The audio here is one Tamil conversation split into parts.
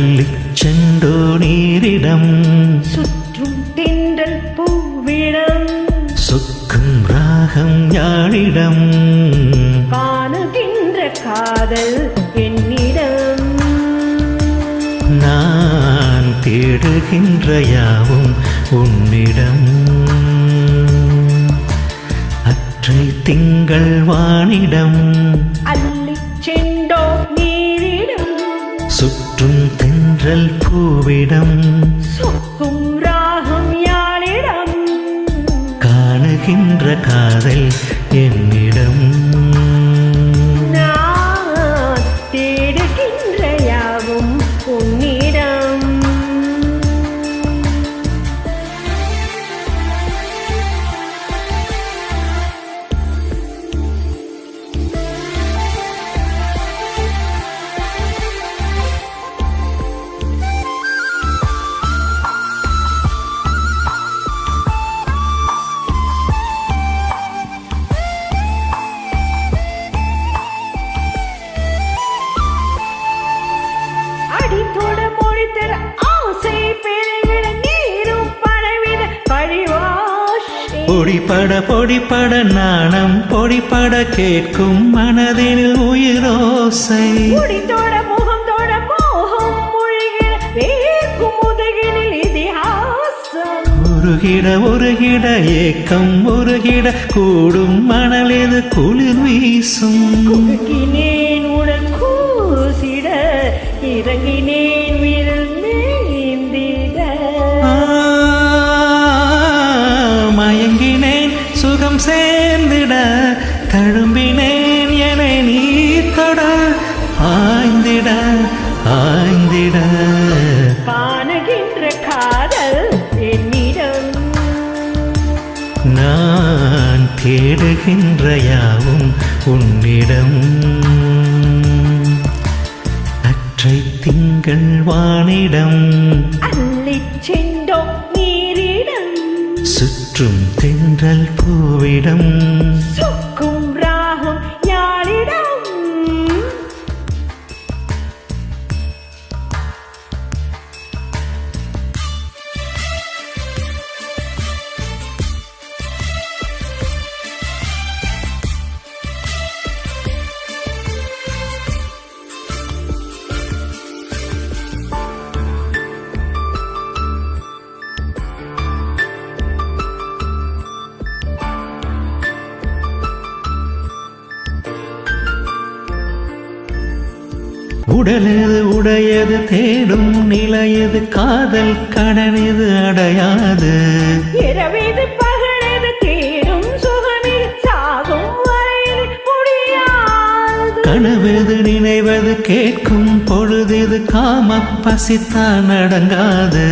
அள்ளிச் செண்டோ நீரிடம். சுற்றும் தென்றல் பூவிடம். சொக்கும் ராகம் யாழிடம் காணுகின்ற காதல் என்னிடம். நான் தேடுகின்ற யாவும் உன்னிடம். அற்றை திங்கள் வானிடம். தென்றல் பூவிடம் சொக்கும் ராகம் யாழிடம் காணுகின்ற காதல் என்னிடம் மொழித்தர ஆசை பெருகிட நீரும் பழவிட பழிவாஷே பொடிப்பட பொடிப்பட நாணம் பொடிப்பட கேட்கும் மனதினில் உயிரோசை. முடித்தோட முகம் தோட மோகம் மொழிகிற வேர்க்கும் முதுகினில் இதிகாசம். உருகிட உருகிட ஏக்கம் உருகிட கூடும் மணலிது குளிர் வீசும். குறுக்கினேன் உடல் கூசிட இறங்கினேன் தேடுகின்ற யாவும் உன்னிடம். அற்றை திங்கள் வானிடம். அள்ளிச் செண்டோ நீரிடம். சுற்றும் தென்றல் பூவிடம். சொக்கும் உடலது உடையது தேடும் நிலையது காதல் கடனது அடையாது. இரவிது பகலது தேடும் சுகமிது சாகும் வரையில் முடியாது. கனவது நினைவது கேட்கும் பொழுது காம பசித்தான் அடங்காது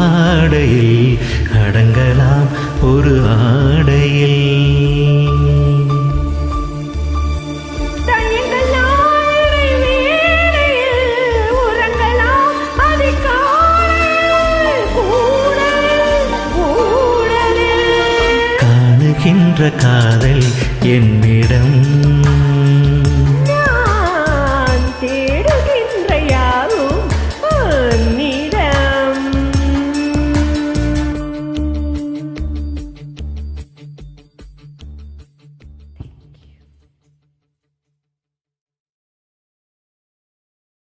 வாடையில் அடங்கலாம் ஒரு ஆடையில். காதல் என்னிடம்.